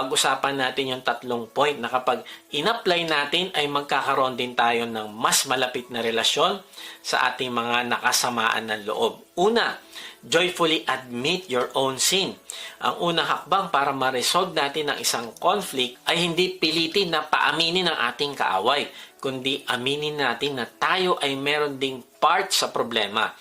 pag-usapan natin yung tatlong point na kapag in-apply natin ay magkakaroon din tayo ng mas malapit na relasyon sa ating mga nakasamaan ng loob. Una, joyfully admit your own sin. Ang unang hakbang para ma-resolve natin ang isang conflict ay hindi pilitin na paaminin ang ating kaaway, kundi aminin natin na tayo ay meron ding part sa problema.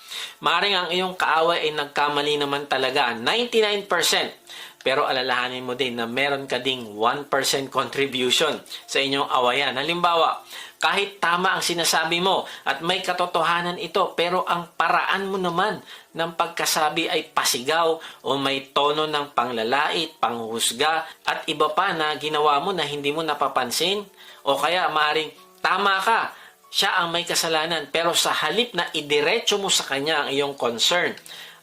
Maring ang iyong kaaway ay nagkamali naman talaga 99%, pero alalahanin mo din na meron ka ding 1% contribution sa inyong awayan. Halimbawa, kahit tama ang sinasabi mo at may katotohanan ito, pero ang paraan mo naman ng pagkasabi ay pasigaw o may tono ng panglalait, panghusga at iba pa na ginawa mo na hindi mo napapansin o kaya maring tama ka, siya ang may kasalanan pero sa halip na idiretso mo sa kanya ang iyong concern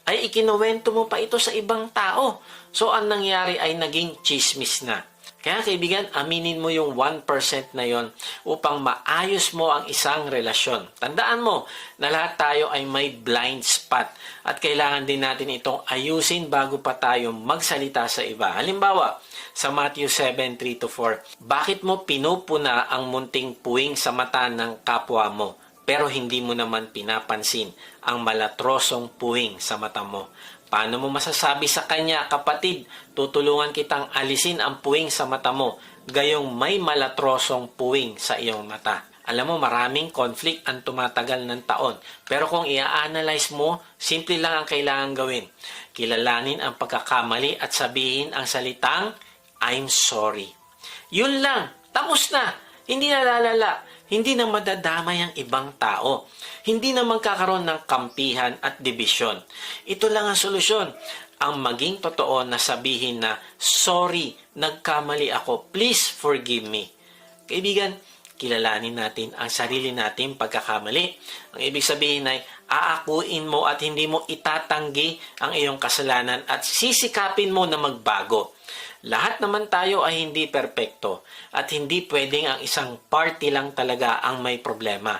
ay ikinuwento mo pa ito sa ibang tao. So, ang nangyari ay naging chismis na. Kaya kaibigan, aminin mo yung 1% na yon upang maayos mo ang isang relasyon. Tandaan mo na lahat tayo ay may blind spot at kailangan din natin itong ayusin bago pa tayo magsalita sa iba. Halimbawa, sa Matthew 7:3-4, bakit mo pinupuna ang munting puwing sa mata ng kapwa mo? Pero hindi mo naman pinapansin ang malatrosong puwing sa mata mo. Paano mo masasabi sa kanya, kapatid, tutulungan kitang alisin ang puwing sa mata mo, gayong may malatrosong puwing sa iyong mata. Alam mo, maraming conflict ang tumatagal ng taon. Pero kung i-analyze mo, simple lang ang kailangan gawin. Kilalanin ang pagkakamali at sabihin ang salitang, I'm sorry. Yun lang. Tapos na. Hindi na lalala. Hindi na madadamay ang ibang tao. Hindi na magkakaroon ng kampihan at dibisyon. Ito lang ang solusyon. Ang maging totoo na sabihin na, sorry, nagkamali ako. Please forgive me. Kaibigan, kilalanin natin ang sarili natin pagkakamali. Ang ibig sabihin ay aakuin mo at hindi mo itatanggi ang iyong kasalanan at sisikapin mo na magbago. Lahat naman tayo ay hindi perpekto at hindi pwedeng ang isang party lang talaga ang may problema.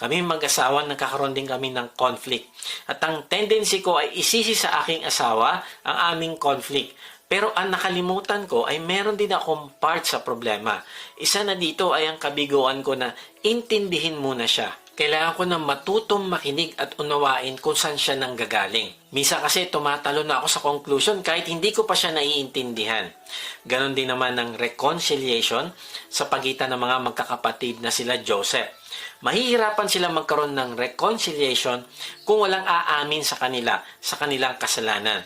Kami mag-asawa nagkakaroon din kami ng conflict at ang tendency ko ay isisi sa aking asawa ang aming conflict pero ang nakalimutan ko ay meron din akong part sa problema. Isa na dito ay ang kabiguan ko na intindihin muna siya. Kailangan ko na matutong makinig at unawain kung saan siya nanggagaling. Misa kasi tumatalo na ako sa conclusion kahit hindi ko pa siya naiintindihan. Ganon din naman ng reconciliation sa pagitan ng mga magkakapatid na sila Joseph. Mahihirapan sila magkaroon ng reconciliation kung walang aamin sa kanila sa kanilang kasalanan.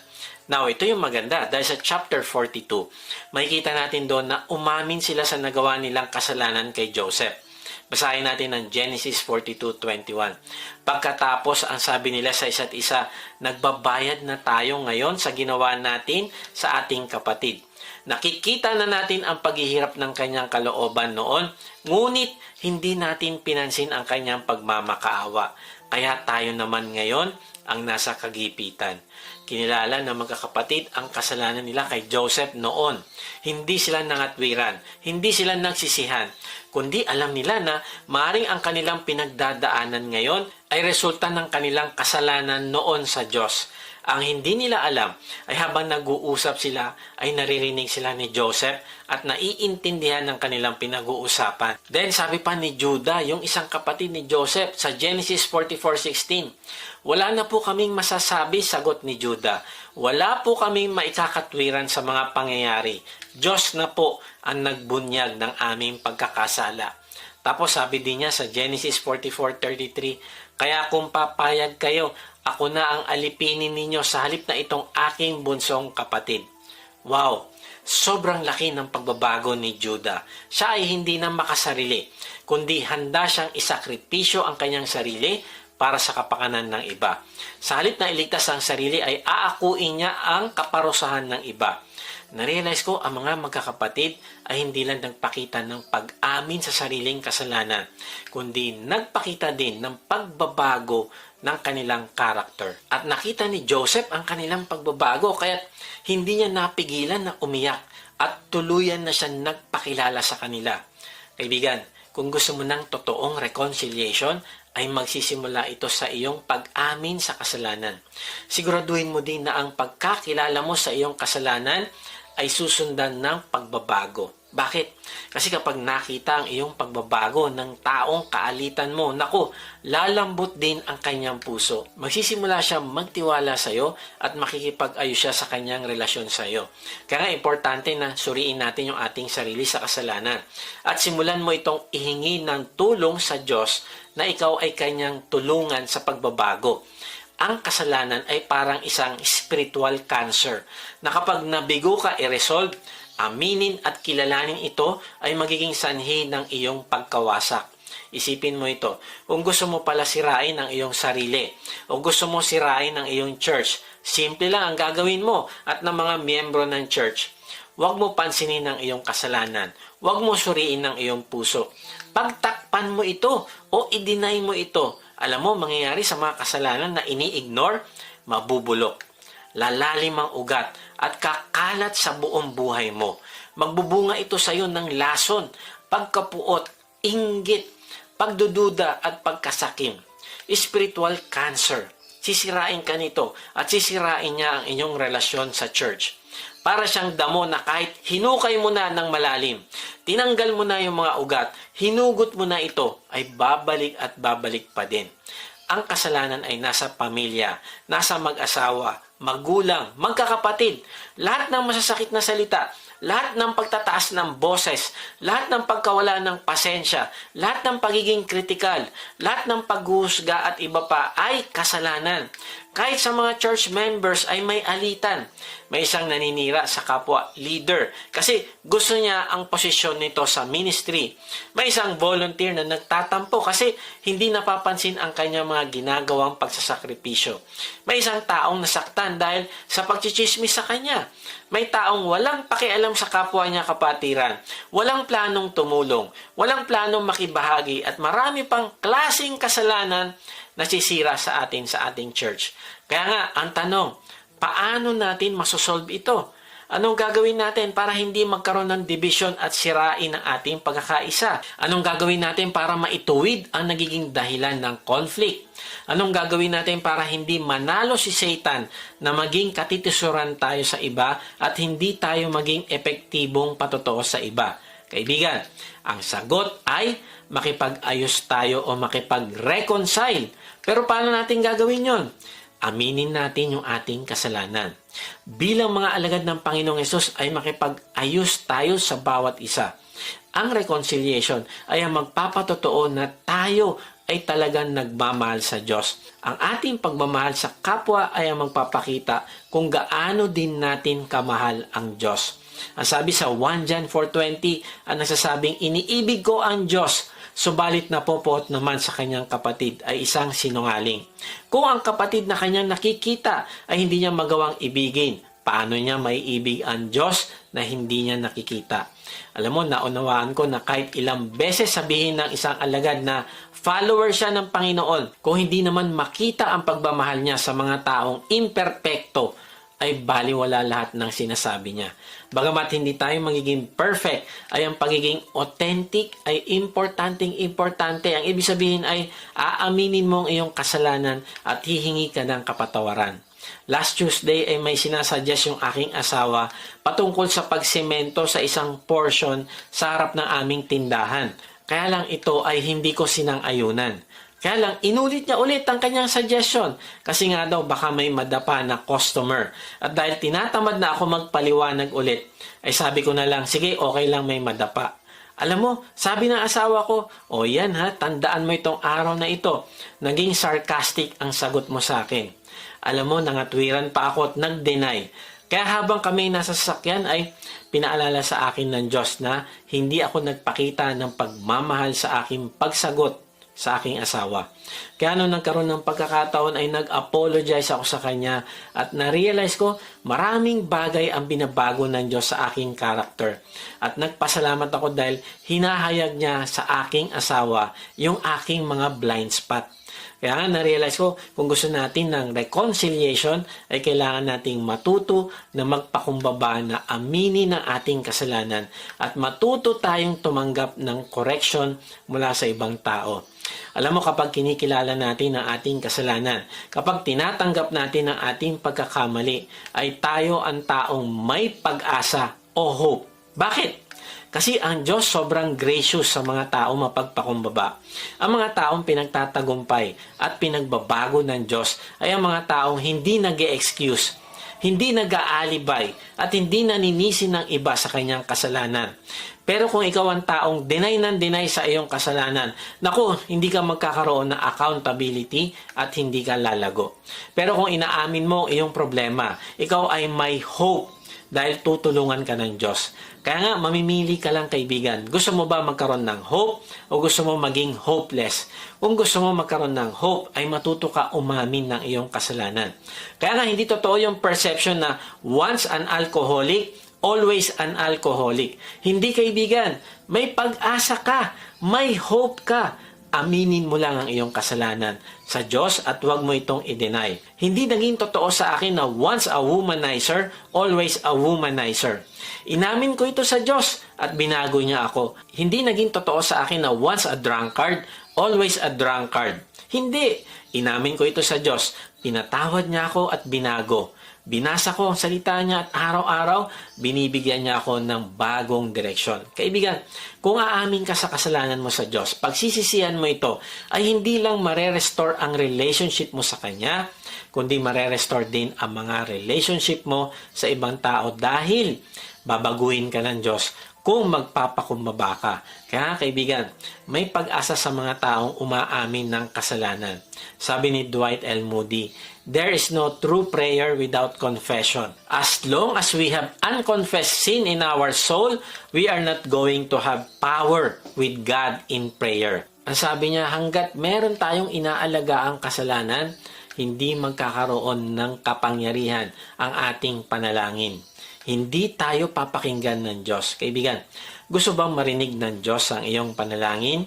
Now, ito yung maganda dahil sa chapter 42, makikita natin doon na umamin sila sa nagawa nilang kasalanan kay Joseph. Basahin natin ang Genesis 42:21. Pagkatapos, ang sabi nila sa isa't isa, nagbabayad na tayo ngayon sa ginawa natin sa ating kapatid. Nakikita na natin ang paghihirap ng kanyang kalooban noon, ngunit hindi natin pinansin ang kanyang pagmamakaawa. Kaya tayo naman ngayon ang nasa kagipitan. Kinilala ng magkakapatid ang kasalanan nila kay Joseph noon. Hindi sila nangatwiran, hindi sila nagsisihan, kundi alam nila na maring ang kanilang pinagdadaanan ngayon ay resulta ng kanilang kasalanan noon sa Diyos. Ang hindi nila alam ay habang nag-uusap sila ay naririnig sila ni Joseph at naiintindihan ng kanilang pinag-uusapan. Then sabi pa ni Judah, yung isang kapatid ni Joseph sa Genesis 44:16, wala na po kaming masasabi, sagot ni Judah. Wala po kaming maikakatwiran sa mga pangyayari. Diyos na po ang nagbunyag ng aming pagkakasala. Tapos sabi din niya sa Genesis 44:33, kaya kung papayag kayo, ako na ang alipinin ninyo sa halip na itong aking bunsong kapatid. Wow! Sobrang laki ng pagbabago ni Judah. Siya ay hindi na makasarili, kundi handa siyang isakripisyo ang kanyang sarili para sa kapakanan ng iba. Sa halip na iligtas ang sarili ay aakuin niya ang kaparusahan ng iba. Narealize ko ang mga magkakapatid ay hindi lang nagpakita ng pag-amin sa sariling kasalanan, kundi nagpakita din ng pagbabago ng kanilang karakter. At nakita ni Joseph ang kanilang pagbabago kaya hindi niya napigilan na umiyak at tuluyan na siya nagpakilala sa kanila. Kaibigan, kung gusto mo ng totoong reconciliation, ay magsisimula ito sa iyong pag-amin sa kasalanan. Siguraduhin mo din na ang pagkakilala mo sa iyong kasalanan ay susundan ng pagbabago. Bakit? Kasi kapag nakita ang iyong pagbabago ng taong kaalitan mo, naku, lalambot din ang kanyang puso. Magsisimula siya magtiwala sa iyo at makikipag-ayos siya sa kanyang relasyon sa iyo. Kaya nga importante na suriin natin yung ating sarili sa kasalanan. At simulan mo itong ihingi ng tulong sa Diyos na ikaw ay kanyang tulungan sa pagbabago ang kasalanan ay parang isang spiritual cancer na kapag nabigo ka i-resolve, aminin at kilalanin ito ay magiging sanhi ng iyong pagkawasak. Isipin mo ito. Kung gusto mo pala sirain ang iyong sarili o gusto mo sirain ang iyong church, simple lang ang gagawin mo at ng mga miyembro ng church. Huwag mo pansinin ang iyong kasalanan. Huwag mo suriin ang iyong puso. Pagtakpan mo ito o i-deny mo ito alam mo, mangyayari sa mga kasalanan na ini-ignore, mabubulok. Lalalim ang ugat at kakalat sa buong buhay mo. Magbubunga ito sa iyo ng lason, pagkapuot, inggit, pagdududa at pagkasakim. Spiritual cancer. Sisirain ka nito at sisirain niya ang inyong relasyon sa church. Para siyang damo na kahit hinukay mo na ng malalim, tinanggal mo na yung mga ugat, hinugot mo na ito, ay babalik at babalik pa din. Ang kasalanan ay nasa pamilya, nasa mag-asawa, magulang, magkakapatid. Lahat ng masasakit na salita, lahat ng pagtataas ng boses, lahat ng pagkawala ng pasensya, lahat ng pagiging kritikal, lahat ng paghuhusga at iba pa ay kasalanan. Kahit sa mga church members ay may alitan. May isang naninira sa kapwa leader kasi gusto niya ang posisyon nito sa ministry. May isang volunteer na nagtatampo kasi hindi napapansin ang kanyang mga ginagawang pagsasakripisyo. May isang taong nasaktan dahil sa pagchichismis sa kanya. May taong walang pakialam sa kapwa niya kapatiran, walang planong tumulong, walang planong makibahagi at marami pang klasing kasalanan nasisira sa atin sa ating church. Kaya nga, ang tanong, paano natin masosolve ito? Anong gagawin natin para hindi magkaroon ng division at sirain ang ating pagkakaisa? Anong gagawin natin para maituwid ang nagiging dahilan ng conflict? Anong gagawin natin para hindi manalo si Satan na maging katitisuran tayo sa iba at hindi tayo maging epektibong patotoo sa iba? Kaibigan, ang sagot ay makipag-ayos tayo o makipag-reconcile. Pero paano natin gagawin yon? Aminin natin yung ating kasalanan. Bilang mga alagad ng Panginoong Yesus ay makipag-ayos tayo sa bawat isa. Ang reconciliation ay ang magpapatotoo na tayo ay talagang nagmamahal sa Diyos. Ang ating pagmamahal sa kapwa ay ang magpapakita kung gaano din natin kamahal ang Diyos. Ang sabi sa 1 John 4.20, ang nagsasabing, iniibig ko ang Diyos, subalit napopot naman sa kanyang kapatid ay isang sinungaling. Kung ang kapatid na kanyang nakikita ay hindi niya magawang ibigin, paano niya maiibig ang Diyos na hindi niya nakikita? Alam mo, naunawaan ko na kahit ilang beses sabihin ng isang alagad na follower siya ng Panginoon, kung hindi naman makita ang pagmamahal niya sa mga taong imperfecto, ay baliwala lahat ng sinasabi niya. Bagamat hindi tayo magiging perfect, ay ang pagiging authentic ay importanteng importante. Ang ibig sabihin ay aaminin mo ang iyong kasalanan at hihingi ka ng kapatawaran. Last Tuesday ay may sinasuggest yung aking asawa patungkol sa pagsemento sa isang portion sa harap ng aming tindahan. Kaya lang ito ay hindi ko sinang-ayunan. Kaya lang, inulit niya ulit ang kanyang suggestion. Kasi nga daw, baka may madapa na customer. At dahil tinatamad na ako magpaliwanag ulit, ay sabi ko na lang, sige, okay lang may madapa. Alam mo, sabi ng asawa ko, o yan ha, tandaan mo itong araw na ito. Naging sarcastic ang sagot mo sa akin. Alam mo, nangatwiran pa ako at nag-deny. Kaya habang kami nasa sasakyan ay pinaalala sa akin ng Diyos na hindi ako nagpakita ng pagmamahal sa aking pagsagot sa aking asawa. Kaya nung nagkaroon ng pagkakataon ay nag-apologize ako sa kanya at na-realize ko maraming bagay ang binabago ng Diyos sa aking karakter. At nagpasalamat ako dahil hinahayag niya sa aking asawa yung aking mga blind spot. Kaya na-realize ko, kung gusto natin ng reconciliation, ay kailangan nating matuto na magpakumbaba na aminin ang ating kasalanan at matuto tayong tumanggap ng correction mula sa ibang tao. Alam mo kapag kinikilala natin ang ating kasalanan, kapag tinatanggap natin ang ating pagkakamali, ay tayo ang taong may pag-asa o hope. Bakit? Kasi ang Diyos sobrang gracious sa mga tao mapagpakumbaba. Ang mga taong pinagtatagumpay at pinagbabago ng Diyos ay ang mga taong hindi nag excuse hindi nag-aalibay at hindi naninisi ng iba sa kanyang kasalanan. Pero kung ikaw ang taong deny ng deny sa iyong kasalanan, naku, hindi ka magkakaroon ng accountability at hindi ka lalago. Pero kung inaamin mo iyong problema, ikaw ay may hope dahil tutulungan ka ng Diyos. Kaya nga, mamimili ka lang kaibigan. Gusto mo ba magkaroon ng hope o gusto mo maging hopeless? Kung gusto mo magkaroon ng hope, ay matuto ka umamin ng iyong kasalanan. Kaya nga, hindi totoo yung perception na once an alcoholic, always an alcoholic. Hindi kaibigan, may pag-asa ka, may hope ka, aminin mo lang ang iyong kasalanan sa Diyos at huwag mo itong i-deny. Hindi naging totoo sa akin na once a womanizer, always a womanizer. Inamin ko ito sa Diyos at binago niya ako. Hindi naging totoo sa akin na once a drunkard, always a drunkard. Hindi. Inamin ko ito sa Diyos. Pinatawad niya ako at binago. Binasa ko ang salita niya at araw-araw binibigyan niya ako ng bagong direksyon. Kaibigan, kung aamin ka sa kasalanan mo sa Diyos, pagsisisihan mo ito, ay hindi lang mare-restore ang relationship mo sa Kanya, kundi mare-restore din ang mga relationship mo sa ibang tao dahil babaguhin ka ng Diyos kung magpapakumbaba ka. Kaya kaibigan, may pag-asa sa mga taong umaamin ng kasalanan. Sabi ni Dwight L. Moody, There is no true prayer without confession. As long as we have unconfessed sin in our soul, we are not going to have power with God in prayer. Ang sabi niya, hanggat meron tayong inaalagaang kasalanan, hindi magkakaroon ng kapangyarihan ang ating panalangin. Hindi tayo papakinggan ng Diyos. Kaibigan, gusto bang marinig ng Diyos ang iyong panalangin?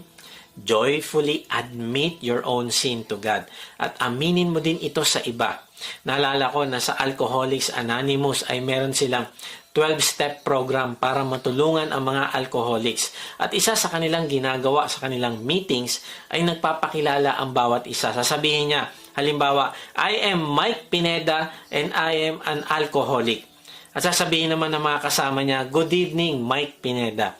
Joyfully admit your own sin to God at aminin mo din ito sa iba. Naalala ko na sa Alcoholics Anonymous ay meron silang 12-step program para matulungan ang mga alcoholics. At isa sa kanilang ginagawa sa kanilang meetings ay nagpapakilala ang bawat isa. Sasabihin niya, halimbawa, I am Mike Pineda and I am an alcoholic. At sasabihin naman ng mga kasama niya, Good evening, Mike Pineda.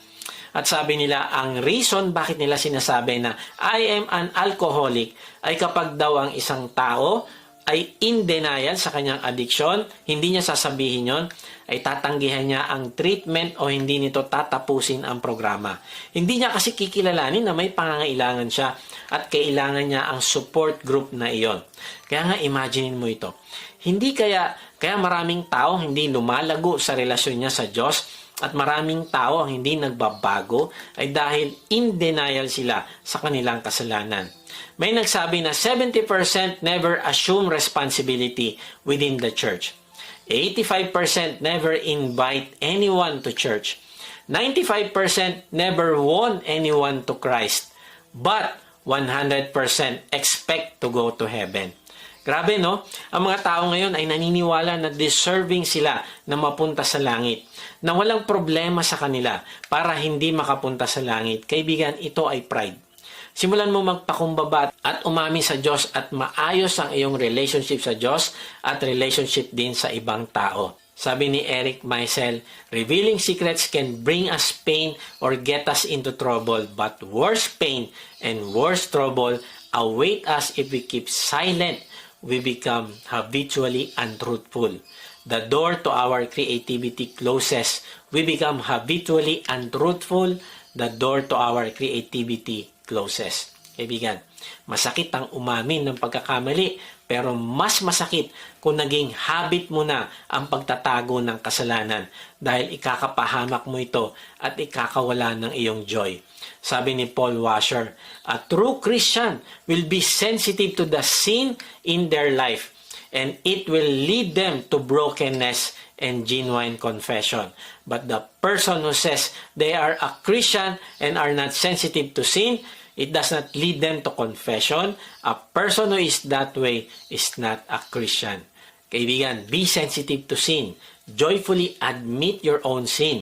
At sabi nila, ang reason bakit nila sinasabi na I am an alcoholic ay kapag daw ang isang tao ay in denial sa kanyang addiction, hindi niya sasabihin yon, ay tatanggihan niya ang treatment o hindi nito tatapusin ang programa. Hindi niya kasi kikilalanin na may pangangailangan siya at kailangan niya ang support group na iyon. Kaya nga imaginein mo ito. Hindi kaya, kaya maraming tao hindi lumalago sa relasyon niya sa Diyos at maraming tao ang hindi nagbabago ay dahil in denial sila sa kanilang kasalanan. May nagsabi na 70% never assume responsibility within the church. 85% never invite anyone to church. 95% never won anyone to Christ. But 100% expect to go to heaven. Grabe no? Ang mga tao ngayon ay naniniwala na deserving sila na mapunta sa langit. Na walang problema sa kanila para hindi makapunta sa langit. Kaibigan, ito ay pride. Simulan mo magpakumbaba at umami sa Diyos at maayos ang iyong relationship sa Diyos at relationship din sa ibang tao. Sabi ni Eric Meisel, revealing secrets can bring us pain or get us into trouble, but worse pain and worse trouble await us if we keep silent we become habitually untruthful. The door to our creativity closes. We become habitually untruthful. The door to our creativity closes. Kaibigan, masakit ang umamin ng pagkakamali, pero mas masakit kung naging habit mo na ang pagtatago ng kasalanan dahil ikakapahamak mo ito at ikakawala ng iyong joy. Sabi ni Paul Washer, a true Christian will be sensitive to the sin in their life and it will lead them to brokenness and genuine confession. But the person who says they are a Christian and are not sensitive to sin, It does not lead them to confession. A person who is that way is not a Christian. Kaibigan, be sensitive to sin. Joyfully admit your own sin.